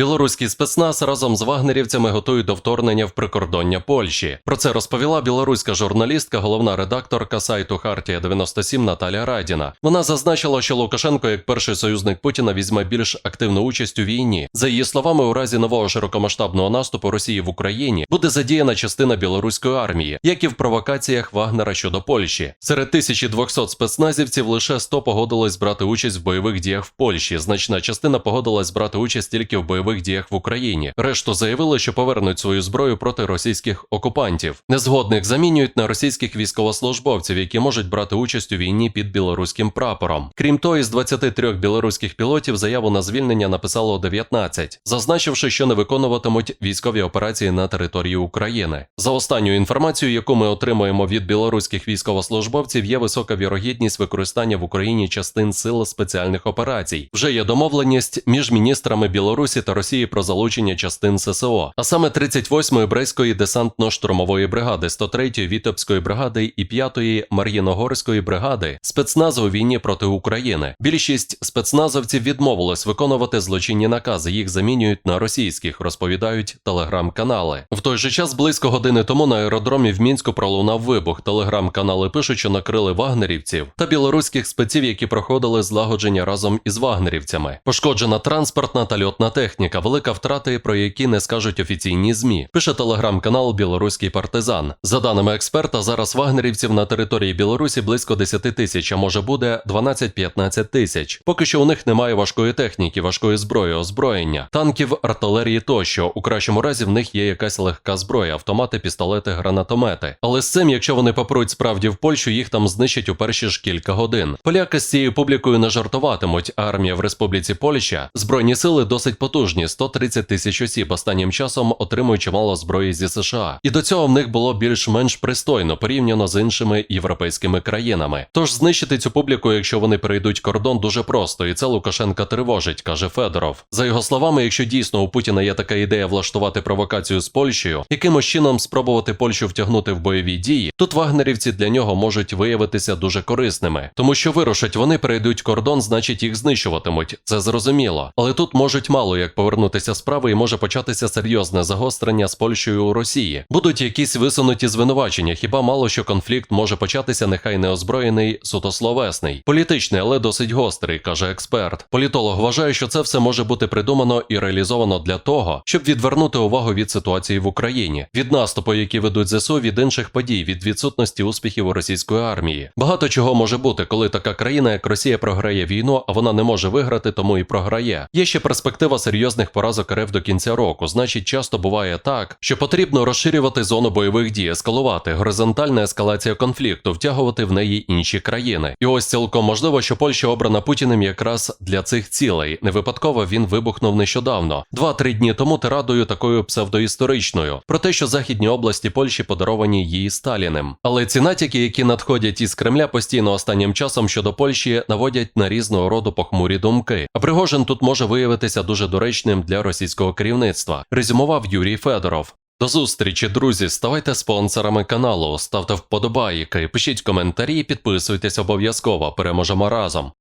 Білоруський спецназ разом з вагнерівцями готують до вторгнення в прикордоння Польщі. Про це розповіла білоруська журналістка, головна редакторка сайту Хартія 97 Наталя Радіна. Вона зазначила, що Лукашенко, як перший союзник Путіна, візьме більш активну участь у війні. За її словами, у разі нового широкомасштабного наступу Росії в Україні буде задіяна частина білоруської армії, як і в провокаціях Вагнера щодо Польщі. Серед 1200 спецназівців лише 100 погодились брати участь в бойових діях в Польщі. Значна частина погодилась брати участь тільки в бойових діях в Україні. Решту заявили, що повернуть свою зброю проти російських окупантів. Незгодних замінюють на російських військовослужбовців, які можуть брати участь у війні під білоруським прапором. Крім того, із 23 білоруських пілотів заяву на звільнення написало 19, зазначивши, що не виконуватимуть військові операції на території України. За останню інформацію, яку ми отримуємо від білоруських військовослужбовців, є висока вірогідність використання в Україні частин сил спеціальних операцій. Вже є домовленість між міністрами Білорусі та Росії про залучення частин ССО, а саме 38-ї Брейської десантно-штурмової бригади, 103-ї Вітебської бригади і 5-ї Мар'їногорської бригади спецназу війні проти України. Більшість спецназовців відмовились виконувати злочинні накази. Їх замінюють на російських, розповідають телеграм-канали. В той же час близько години тому на аеродромі в мінську пролунав вибух. Телеграм-канали пишуть, що накрили вагнерівців та білоруських спеців, які проходили злагодження разом із вагнерівцями. Пошкоджена транспортна та льотна техніка, велика втрати, про які не скажуть офіційні змі. Пише телеграм-канал Білоруський партизан. За даними експерта, зараз вагнерівців на території Білорусі близько 10 тисяч, а може буде 12-15 тисяч. Поки що у них немає важкої техніки, важкої зброї, озброєння, танків, артилерії тощо. У кращому разі в них є якась легка зброя, автомати, пістолети, гранатомети. Але з цим, якщо вони попруть справді в Польщу, їх там знищать у перші ж кілька годин. Поляки з цією публікою не жартуватимуть. Армія в Республіці Польща збройні сили досить потужні 130 тисяч осіб. Останнім часом отримують чимало зброї зі США. І до цього в них було більш-менш пристойно порівняно з іншими європейськими країнами. Тож знищити цю публіку, якщо вони перейдуть кордон, дуже просто, і це Лукашенка тривожить, каже Федоров. За його словами, якщо дійсно у Путіна є така ідея влаштувати провокацію з Польщею, якимось чином спробувати Польщу втягнути в бойові дії, тут вагнерівці для нього можуть виявитися дуже корисними, тому що вирушать вони перейдуть кордон, значить їх знищуватимуть. Це зрозуміло. Але тут можуть мало як повернутися справи, і може початися серйозне загострення з Польщею у Росії. Будуть якісь висунуті звинувачення. Хіба мало що конфлікт може початися, нехай не озброєний, суто словесний, політичний, але досить гострий, каже експерт. Політолог вважає, що це все може бути придумано і реалізовано для того, щоб відвернути увагу від ситуації в Україні, від наступу, які ведуть ЗСУ, від інших подій, від відсутності успіхів у російської армії. Багато чого може бути, коли така країна, як Росія, програє війну, а вона не може виграти, тому і програє. Є ще перспектива серйозних поразок РФ до кінця року. Значить, часто буває так, що потрібно розширювати зону бойових дій, ескалувати, горизонтальна ескалація конфлікту, втягувати в неї інші країни. І ось цілком можливо, що Польща обрана Путіним якраз для цих цілей. Не випадково він вибухнув нещодавно. Два-три дні тому тирадою такою псевдоісторичною про те, що західні області Польщі подаровані її Сталіним. Але ці натяки, які надходять із Кремля, постійно останнім часом щодо Польщі наводять на різного роду похмурі думки. А Пригожин тут може виявитися дуже доречним для російського керівництва. Резюмував Юрій Федоров. До зустрічі, друзі. Ставайте спонсорами каналу, ставте вподобайки, пишіть коментарі, підписуйтесь обов'язково. Переможемо разом.